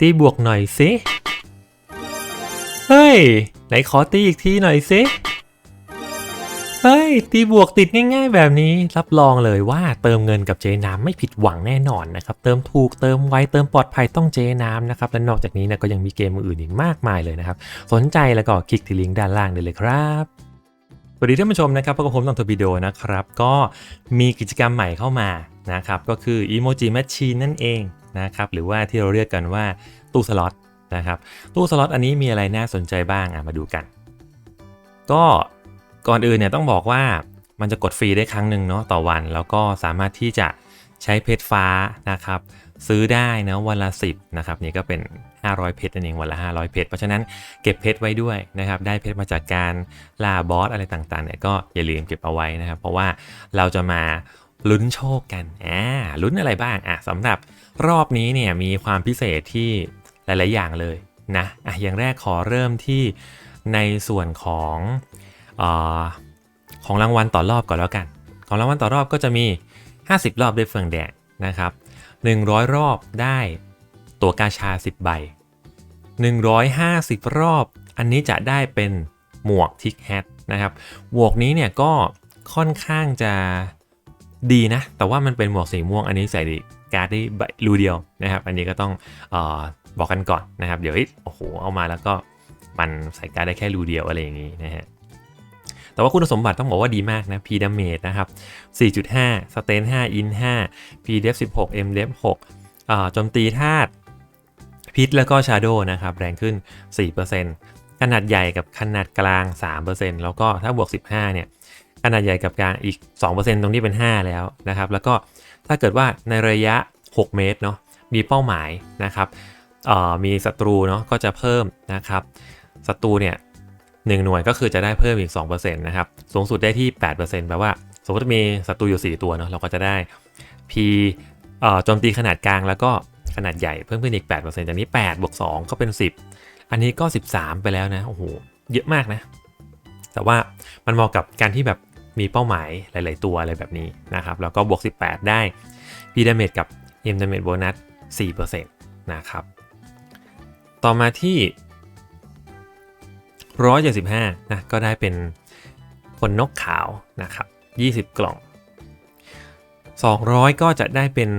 ตีบวกหน่อยสิ เฮ้ย ไหนขอตีอีกทีหน่อยสิเฮ้ย ตีบวกติดง่าย ๆ แบบนี้ รับรองเลยว่าเติมเงินกับเจน้ำไม่ผิดหวังแน่นอนนะครับ เติมถูกเติมไวเติมปลอดภัยต้องเจน้ำนะครับ และนอกจากนี้นะก็ยังมีเกมอื่นอีกมากมายเลยนะครับ สนใจแล้วก็คลิกที่ลิงก์ด้านล่างได้เลยครับสวัสดีท่านผู้ชมนะครับพบกับผมตองทวิโอนะครับ ก็มีกิจกรรมใหม่เข้ามานะครับ ก็คือ Emoji Machine นั่นเอง นะครับหรือว่าที่เราเรียกกันว่าตู้สล็อตนะครับตู้สล็อตอันนี้มีอะไรน่าสนใจบ้างอะมาดูกัน ก็ก่อนอื่นเนี่ยต้องบอกว่ามันจะกดฟรีได้ครั้งหนึ่งเนาะต่อวัน แล้วก็สามารถที่จะใช้เพชรฟ้านะครับซื้อได้นะวันละ 10นะครับนี่ก็เป็น 500 เพชรนั่นเองวันละ 500 เพชรเพราะฉะนั้นเก็บเพชรไว้ด้วยนะครับได้เพชรมาจากการล่าบอสอะไรต่างๆเนี่ยก็อย่าลืมเก็บเอาไว้นะครับเพราะว่าเราจะมา ลุ้นโชคกันอ่าลุ้นอะไรบ้างอะสำหรับรอบนี้เนี่ยมีความพิเศษที่หลาย ๆ อย่างเลยนะอะอย่างแรกขอเริ่มที่ในส่วนของออของรางวัลต่อรอบก่อนแล้วกัน ของรางวัลต่อรอบก็จะมี 50 รอบได้เฟืองแดงนะครับ 100 รอบได้ตัวกาชา 10 ใบ 150 รอบอันนี้จะได้เป็นหมวกทิกแฮทนะครับ หมวกนี้เนี่ยก็ค่อนข้างจะ ดีนะ แต่ว่ามันเป็นหมวกสีม่วง อันนี้ใส่การ์ดได้ใบรูเดียวนะครับ อันนี้ก็ต้องออบอกกันก่อนนะครับ เดี๋ยวโอ้โห เอามาแล้วก็มันใส่การ์ดได้แค่รูเดียวอะไรอย่างนี้นะฮะ แต่ว่าคุณสมบัติต้องบอกว่าดีมากนะ P damage นะครับ 4.5 Stain 5 In 5 P def 16 M def 6โจมตีธาตุพิษแล้วก็ Shadow นะครับ แรงขึ้น 4%ขนาดใหญ่กับขนาดกลาง 3%แล้วก็ถ้าบวก 15 เนี่ย ขนาดใหญ่กับกลางอีก 2%ตรงนี้เป็น 5 แล้วนะครับ แล้วก็ถ้าเกิดว่าในระยะ 6 เมตรเนาะมีเป้าหมายนะครับมีศัตรูเนาะก็จะเพิ่มนะครับศัตรูเนี่ยหนึ่งหน่วยก็คือจะได้เพิ่มอีก2%นะครับสูงสุดได้ที่ 8%แปลว่า สมมติมีศัตรูอยู่ 4 ตัวเนาะเราก็จะได้ P โจมตีขนาดกลางแล้วก็ขนาดใหญ่เพิ่มขึ้นอีก 8%จากนี้8บวก2ก็เป็น 10 อันนี้ก็ 13 ไปแล้วนะ โอ้โห เยอะมากนะ แต่ว่ามันเหมาะกับการที่แบบ มีเป้าหมายหลาย ๆ ตัวอะไรแบบนี้นะครับ แล้วก็บวก 18 ได้ P damage กับ M damage bonus 4%นะครับ ต่อมาที่ 175 นะ ก็ได้เป็นคนนกขาวนะครับ 20 กล่อง 200 ก็จะได้เป็น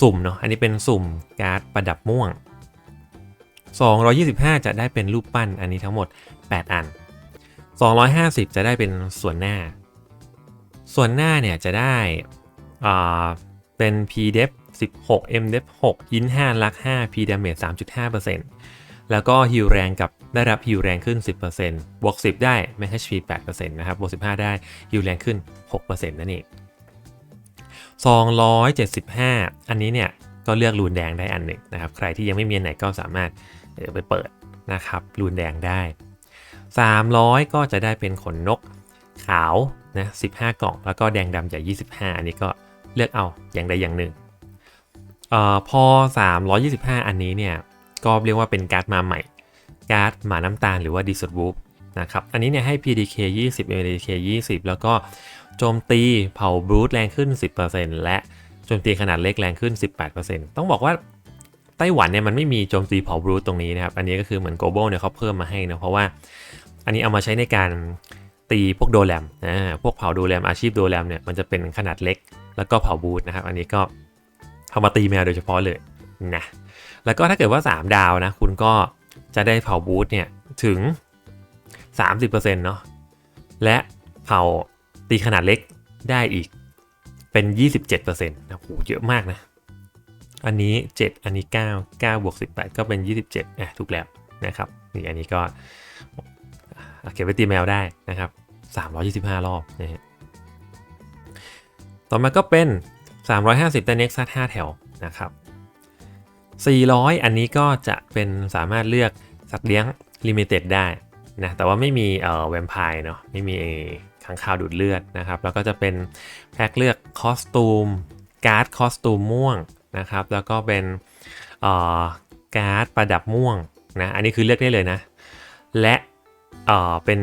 สุ่มเนาะ อันนี้เป็นสุ่มการ์ดประดับม่วง 225 จะได้เป็นรูปปั้น อันนี้ทั้งหมด 8 อัน 250 จะได้เป็นส่วนหน้า ส่วนหน้าเนี่ยจะได้เป็น p def 16 m def 6 in 5ลัก 5 p damage 3.5%แล้วก็ฮิวแรงกับได้รับฮิวแรงขึ้น 10%บวก 10 ได้ไม่ HP 8%นะครับบวก 15 ได้ฮิวแรงขึ้น 6%นั่นเอง275 อันนี้เนี่ยก็เลือกรูนแดงได้อันหนึ่งนะครับ ใครที่ยังไม่มีไหนก็สามารถไปเปิดนะครับรูนแดงได้ 300 ก็จะได้เป็นขนนกขาว นะ15 กล่อง แล้วก็แดงดำจาก25 อันนี้ก็เลือกเอาอย่างใดอย่างหนึ่งอ่อพอ 325 อันนี้เนี่ยก็เรียกว่าเป็นการ์ดมาใหม่ การ์ดหมาน้ำตาลหรือว่า d ีส w o o นะครับ อันนี้เนี่ยให้ PDK 20 MDK 20 แล้วก็โจมตีเผาบรูทแรงขึ้น 10%และโจมตีขนาดเล็กแรงขึ้น 18%ต้องบอกว่าไต้หวันเนี่ยมันไม่มีโจมตีเผาบรูทตรงนี้นะครับ อันนี้ก็คือเหมือน global เนี่ยเขาเพิ่มมาให้นะเพราะว่า อันนี้เอามาใช้ในการ ตีพวกโดแรมอ่าพวกเผาโดแรมอาชีพโดแรมเนี่ยมันจะเป็นขนาดเล็ก แล้วก็เผาบูทนะครับ อันนี้ก็เอามาตีแมวโดยเฉพาะเลยนะแล้วก็ถ้าเกิดว่า 3 ดาวนะ คุณก็จะได้เผาบูทเนี่ยถึง 30%เนาะและเผาตีขนาดเล็กได้อีกเป็น 27%นะโหเยอะมากนะ อันนี้ 7 อันนี้ 9 9บวก18 ก็เป็น 27อะถูกแล้วนะครับนี่อันนี้ก็ เก็บไว้ตีแมวได้นะครับ 325 รอบนะฮะต่อมาก็เป็น 350 แต่ Nexus 5 แถวนะครับ 400 อันนี้ก็จะเป็นสามารถเลือกสัตว์เลี้ยง Limited ได้นะแต่ว่าไม่มีเอ่อแวมไพร์เนาะไม่มีขังข่าวดูดเลือดนะครับ แล้วก็จะเป็นแพ็คเลือกคอสตูมการ์ดคอสตูมม่วงนะครับ แล้วก็เป็นเอ่อการ์ดประดับม่วงนะอันนี้คือเลือกได้เลยนะ และ เอ่อเป็น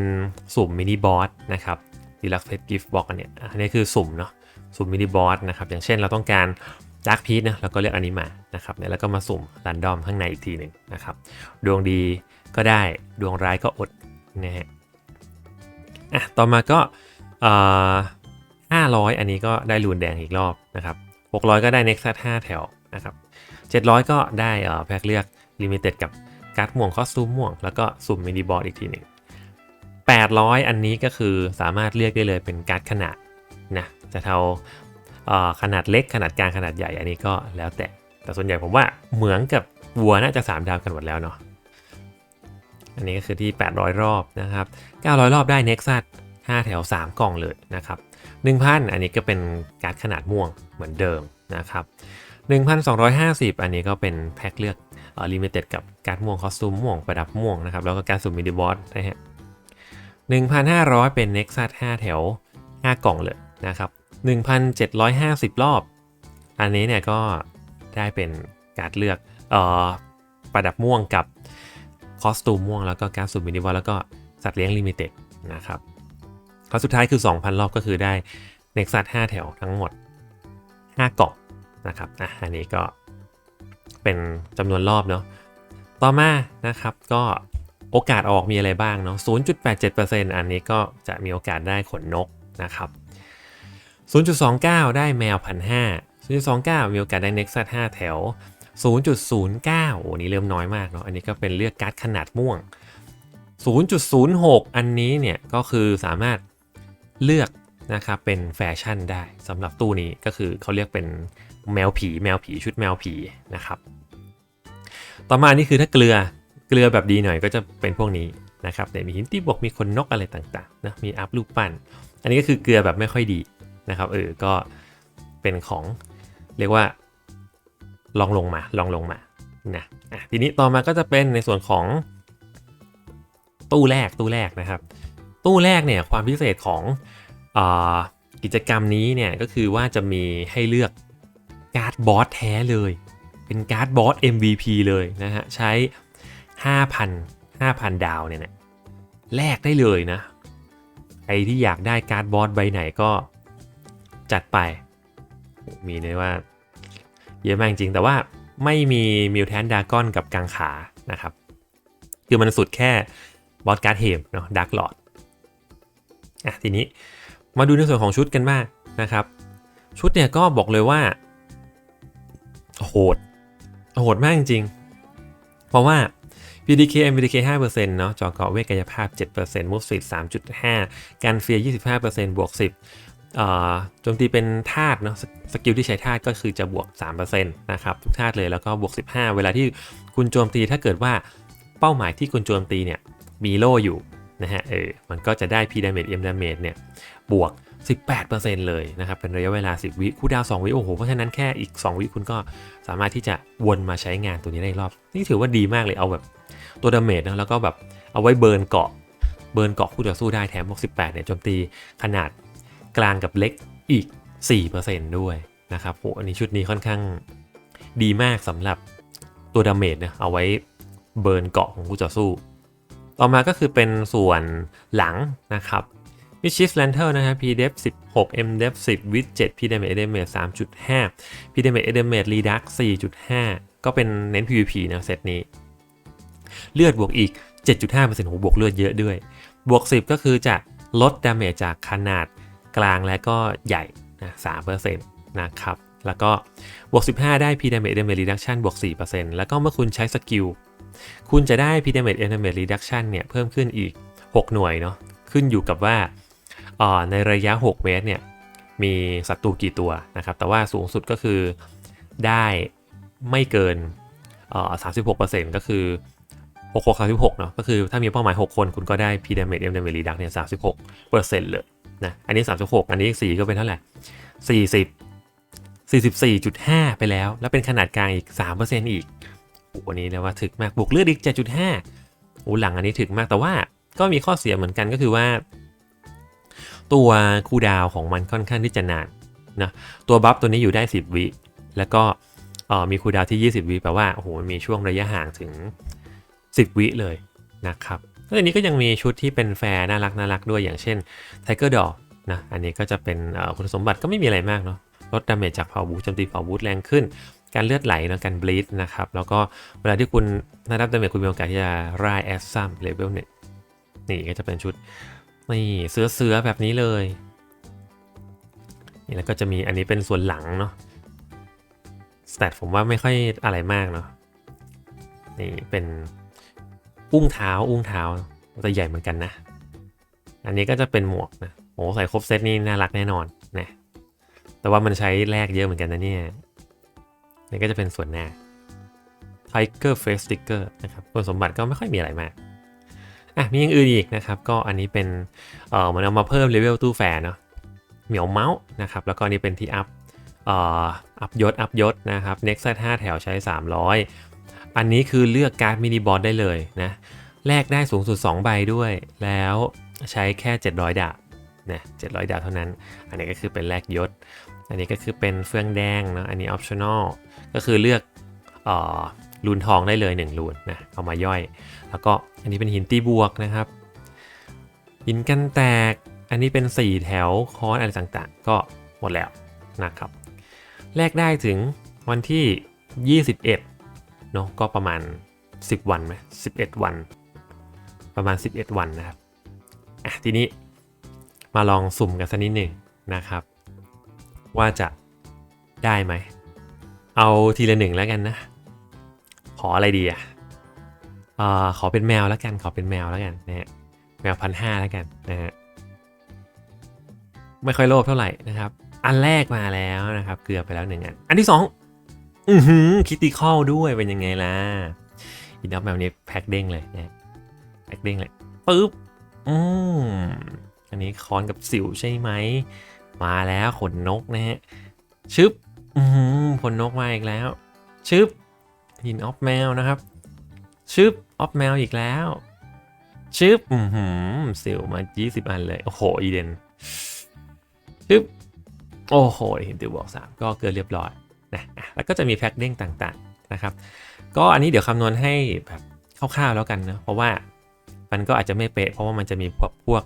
สุ่มมินิบอสนะครับดีลักเฟสกิฟต์บอกอันเนี้ยอันนี้คือสุ่มเนาะสุ่มมินิบอสนะครับอย่างเช่นเราต้องการดาร์กพีชนะแล้วก็เลือกอันนี้มานะครับเนี่ยแล้วก็มาสุ่มรันดอมข้างในอีกทีหนึ่งนะครับดวงดีก็ได้ดวงร้ายก็อดนะฮะอะต่อมาก็เอ่อ500 อันนี้ก็ได้ลูนแดงอีกรอบนะครับ600 ก็ได้ Nexus 5 แถวนะครับ700 ก็ได้เอ่อแพ็คเลือกลิมิเต็ดกับการ์ดม่วงคอสตูมม่วง แล้วก็สุ่มมินิบอร์อีกทีหนึ่ง 800 อันนี้ก็คือสามารถเลือกได้เลยเป็นการ์ดขนาดนะจะเท่าขนาดเล็กขนาดกลางขนาดใหญ่อันนี้ก็แล้วแต่ แต่ส่วนใหญ่ผมว่าเหมือนกับวัวน่าจะ 3 ดาวกันหมดแล้วเนาะอันนี้ก็คือที่ 800 รอบนะครับ 900 รอบได้ Nexus 5 แถว 3 กล่องเลยนะครับ 1,000 อันนี้ก็เป็นการ์ดขนาดม่วงเหมือนเดิมนะครับ 1,250 อันนี้ก็เป็นแพ็คเลือกเอ่อลิมิเต็ดกับการ์ดม่วงคอสตูมม่วงประดับม่วงนะครับแล้วก็การ์ดสุ่มมินิบอสนะฮะ 1,500 เป็น Nexus 5 แถว 5 กล่องเลยนะครับ 1,750 รอบ อันนี้เนี่ยก็ได้เป็นการเลือกเอ่อประดับม่วงกับคอสตูมม่วงแล้วก็การสุ่มมินิวอลแล้วก็สัตว์เลี้ยงลิมิเต็ดนะครับข้อสุดท้ายคือ 2,000 รอบก็คือได้ Nexus 5 แถวทั้งหมด 5 กล่องนะครับอะอันนี้ก็เป็นจำนวนรอบเนาะต่อมานะครับก็ โอกาสออกมีอะไรบ้างเนาะ 0.87%อันนี้ก็จะมีโอกาสได้ขนนกนะครับ 0.29 ได้แมวพันห้า0.29 มีโอกาสได้ Nexus 5 แถว 0.09 โอ้นี่เริ่มน้อยมากเนาะ อันนี้ก็เป็นเลือกการ์ดขนาดม่วง 0.06 อันนี้เนี่ยก็คือสามารถเลือกนะครับเป็นแฟชั่นได้สำหรับตู้นี้ก็คือเขาเรียกเป็นแมวผีแมวผีชุดแมวผีนะครับ ต่อมานี่คือถ้าเกลือ เกลือแบบดีหน่อยก็จะเป็นพวกนี้นะครับแต่มีหินที่บกมีคนนกอะไรต่างๆนะมีอัพลูกปั้น อันนี้ก็คือเกลือแบบไม่ค่อยดีนะครับเออก็เป็นของเรียกว่าลองลงมาลองลงมานะอะทีนี้ต่อมาก็จะเป็นในส่วนของตู้แรกตู้แรกนะครับ ตู้แรกเนี่ยความพิเศษของอกิจกรรมนี้เนี่ยก็คือว่าจะมีให้เลือกการ์ดบอสแท้เลย เป็นการ์ดบอส MVP เลยนะฮะใช้ 5,000 5,000 ดาวเนี่ยนะแลกได้เลยนะ ใครที่อยากได้การ์ดบอสใบไหนก็จัดไป มีเลยว่า เยอะมากจริง แต่ว่าไม่มีมิวแทนดากอนกับกังขานะครับ คือมันสุดแค่บอสการ์ดเฮมเนาะดักหลอดอะทีนี้มาดูในส่วนของชุดกันบ้างนะครับ ชุดเนี่ยก็บอกเลยว่า โหด โหดมากจริง เพราะว่า PDK MPDK 5%เนาะจอเกาะเวทกายภาพ 7% Move Speed 3.5 การเฟียร์25%บวก 10โจมตีเป็นธาตุเนาะสกิลที่ใช้ธาตุก็คือจะบวก 3%นะครับทุกธาตุเลยแล้วก็บวก 15 เวลาที่คุณโจมตีถ้าเกิดว่าเป้าหมายที่คุณโจมตีเนี่ยมีโล่อยู่นะฮะเออมันก็จะได้ P damage M damage เนี่ยบวก 18%เลยนะครับ เป็นระยะเวลา 10 วิคูลดาว 2 วิ โอ้โห เพราะฉะนั้นแค่อีก 2 วิคุณก็สามารถที่จะวนมาใช้งานตัวนี้ได้รอบ นี่ถือว่าดีมากเลยเอาแบบ ตัวดาเมจนะแล้วก็แบบเอาไว้เบิร์นเกาะ เบิร์นเกาะคู่ต่อสู้ได้แถมบวก18เนี่ยโจมตีขนาดกลางกับเล็กอีก 4%ด้วยนะครับโหอันนี้ชุดนี้ค่อนข้างดีมากสำหรับตัวดาเมจนะเอาไว้เบิร์นเกาะของคู่ต่อสู้ ต่อมาก็คือเป็นส่วนหลังนะครับ w i s h i f Lantern นะครับ PDEF 16 MDEF 10 Wit 7 PDMA Damage 3.5 PDMA Damage Redux 4.5 ก็เป็นเน้น PVP นะเซตนี้ เลือดบวกอีก 7.5%โหบวกเลือดเยอะด้วย บวก 10 ก็คือจะลดดาเมจจากขนาดกลางและก็ใหญ่นะ3%นะครับ แล้วก็บวก 15 ได้ P Damage Damage Reduction บวก 4%แล้วก็เมื่อคุณใช้สกิล คุณจะได้ P Damage Damage Reduction เนี่ยเพิ่มขึ้นอีก 6 หน่วยเนาะ ขึ้นอยู่กับว่าอ่าในระยะ 6 เมตรเนี่ยมีศัตรูกี่ตัวนะครับ แต่ว่าสูงสุดก็คือได้ไม่เกินอ่อ36%ก็คือ 66 36เนาะก็คือถ้ามีเป้าหมาย 6 คนคุณก็ได้ P Damage M Damage Reduction เนี่ย36%เซ็นต์เลยนะอันนี้ 36 อันนี้ 4 ก็เป็นเท่าไหร่40 44.5 ไปแล้ว แล้วเป็นขนาดกลางอีก 3%อีกโอ้โหอันนี้เรียกว่าถึกมากบวกเลือดอีก 7.5โอ้หลังอันนี้ถึกมากแต่ว่าก็มีข้อเสียเหมือนกันก็คือว่า ตัวคูดาวของมันค่อนข้างที่จะนานนะตัวบัฟตัวนี้อยู่ได้ 10 วิแล้วก็ออมีคูดาวที่ 20 วิแปลว่าโอ้โหมีช่วงระยะห่างถึง 10 วิเลยนะครับแล้วอันนี้ก็ยังมีชุดที่เป็นแฟร์น่ารักน่ารักด้วยอย่างเช่น Tiger Dog นะอันนี้ก็จะเป็นคุณสมบัติก็ไม่มีอะไรมากเนาะลดดาเมจจากเผาบูโจมตีเผาบูแรงขึ้น การเลือดไหลนะการบลีดนะครับแล้วก็เวลาที่คุณได้รับดาเมจคุณมีโอกาสที่จะร่ายแอสซัมเลเวลหนึ่งนี่ก็จะเป็นชุดนี่เสือเสือๆแบบนี้เลยนี่แล้วก็จะมีอันนี้เป็นส่วนหลังเนาะสแตทผมว่าไม่ค่อยอะไรมากเนาะนี่เป็น อุ้งเท้าอุ้งเท้าแต่ใหญ่เหมือนกันนะ อันนี้ก็จะเป็นหมวกนะโอ้ใส่ครบเซตนี่น่ารักแน่นอนนะแต่ว่ามันใช้แลกเยอะเหมือนกันนะเนี่ยนี่ก็จะเป็นส่วนหน้า Tiger Face Sticker นะครับคุณสมบัติก็ไม่ค่อยมีอะไรมากอะมีอย่างอื่นอีกนะครับ ก็อันนี้เป็นเอ่อมันเอามาเพิ่มเลเวลตู้แฟร์เนาะเหมียวเมาส์นะครับ แล้วก็นนี้เป็นที่อัพเอ่ออัพยศอัพยศนะครับ Next 5แถวใช้ 300 อันนี้คือเลือกการ์ดมินิบอสได้เลยนะ แลกได้สูงสุด 2 ใบด้วย แล้วใช้แค่ 700 ดาบนะ700 ดาบเท่านั้น อันนี้ก็คือเป็นแลกยศ อันนี้ก็คือเป็นเฟืองแดงเนาะ อันนี้ optional ก็คือเลือกเอ่อรูนทองได้เลย1รูนนะ เอามาย่อย แล้วก็อันนี้เป็นหินตีบวกนะครับ หินกันแตก อันนี้เป็น 4 แถวคอนอะไรต่างๆ ก็หมดแล้วนะครับ แลกได้ถึงวันที่ 21 เนาะก็ประมาณ 10 วันไหม11วัน ประมาณ 11 วันนะครับอะทีนี้มาลองสุ่มกันสักนิดหนึ่งนะครับ ว่าจะได้ไหม เอาทีละหนึ่งแล้วกันนะ ขออะไรดีอะเอ่อขอเป็นแมวแล้วกันขอเป็นแมวแล้วกันนะฮะแมวพันห้าแล้วกันนะฮะไม่ค่อยโลภเท่าไหร่นะครับ อันแรกมาแล้วนะครับ เกือบไปแล้วหนึ่งอันอันที่สอง อือหือคิติคอลด้วยเป็นยังไงล่ะอินดับแบบนี้แพ็คเด้งเลยนะแพ็คเด้งเลยปึ๊บอืมอันนี้คอนกับสิวใช่ไหมมาแล้วขนนกนะฮะชึบอืมขนนกมาอีกแล้วชึบหินออฟแมวนะครับชึบออฟแมวอีกแล้วชึบอืมสิวมา 20 อันเลย โอ้โห อีเดนชึบโอ้โหเหินติวบอกสามก็เกินเรียบร้อย นะแล้วก็จะมีแพ็คเด้งต่างๆนะครับ ก็อันนี้เดี๋ยวคำนวณให้แบบคร่าวๆแล้วกันนะเพราะว่ามันก็อาจจะไม่เป๊ะเพราะว่ามันจะมีพวกพวก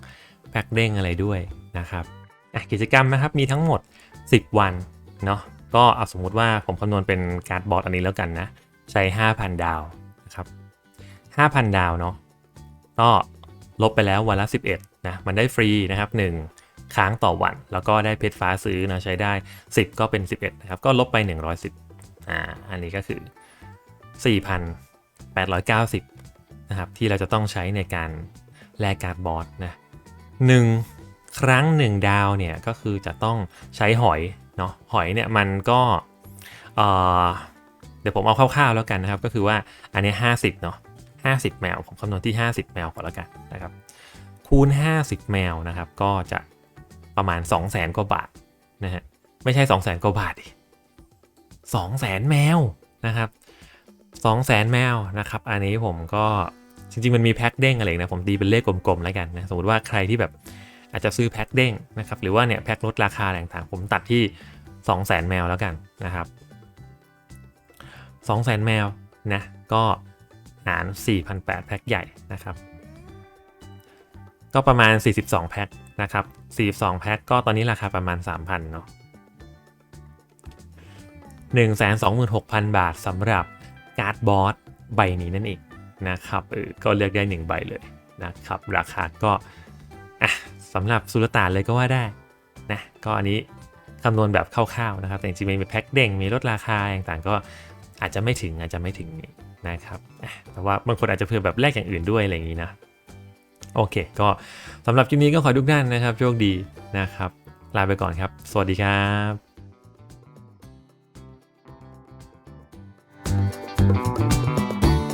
แพ็กเด้งอะไรด้วยนะครับกิจกรรมนะครับมีทั้งหมด 10 วันเนาะก็เอาสมมุติว่าผมคำนวณเป็นการ์ดบอร์ดอันนี้แล้วกันนะ ใช้ 5,000 ดาวนะครับ5,000 ดาวเนาะก็ลบไปแล้ววันละ 11นะมันได้ฟรีนะครับ 1 ค้างต่อวัน แล้วก็ได้เพชรฟ้าซื้อนะใช้ได้ 10 ก็เป็น 11นะครับก็ลบไป 110อ่าอันนี้ก็คือ 4,890นะครับที่เราจะต้องใช้ในการแลกการ์ดบอสนะหนึ่งครั้ง1ดาวเนี่ยก็คือจะต้องใช้หอยเนาะหอยเนี่ยมันก็เออเดี๋ยวผมเอาคร่าวๆแล้วกันนะครับ ก็คือว่าอันนี้ 50เนาะ50 แมวผมคำนวณที่ 50 แมวก่อนแล้วกันนะครับคูณ 50 แมวนะครับ ก็จะ ประมาณ 200,000กว่าบาทนะฮะไม่ใช่ 200,000กว่าบาทดิ200,000แมวนะครับ2 0 0 0 0 0แมวนะครับ อันนี้ผมก็จริงๆ มันมีแพ็คเด้งอะไรนะ ผมตีเป็นเลขกลมๆ แล้วกันนะ สมมติว่าใครที่แบบอาจจะซื้อแพ็คเด้งนะครับ หรือว่าเนี่ยแพ็คลดราคาอะไรต่างๆ ผมตัดที่ 2 0 0 0 0 0แมวแล้วกันนะครับ2 0 0 0 0 0แมวนะ ก็หาร 4,800 แพ็คใหญ่นะครับ ก็ประมาณ 42 แพ็คนะครับ 42 แพ็คก็ตอนนี้ราคาประมาณ 3,000 เนาะ126,000 บาทสำหรับการ์ดบอสใบนี้นั่นเองนะครับเออก็เลือกได้ 1 ใบเลยนะครับ ราคาก็อะสำหรับสุลต่านเลยก็ว่าได้นะก็อันนี้คำนวณแบบคร่าวๆนะครับ แต่จริงๆมีแพ็คเด้งมีลดราคาต่างๆก็อาจจะไม่ถึงอาจจะไม่ถึงนะครับแต่ว่าบางคนอาจจะเพิ่มแบบแลกอย่างอื่นด้วยอะไรอย่างนี้นะ โอเค ก็สำหรับคลิปนี้ก็ขอทุกท่านนะครับ โชคดีนะครับ ลาไปก่อนครับ สวัสดีครับ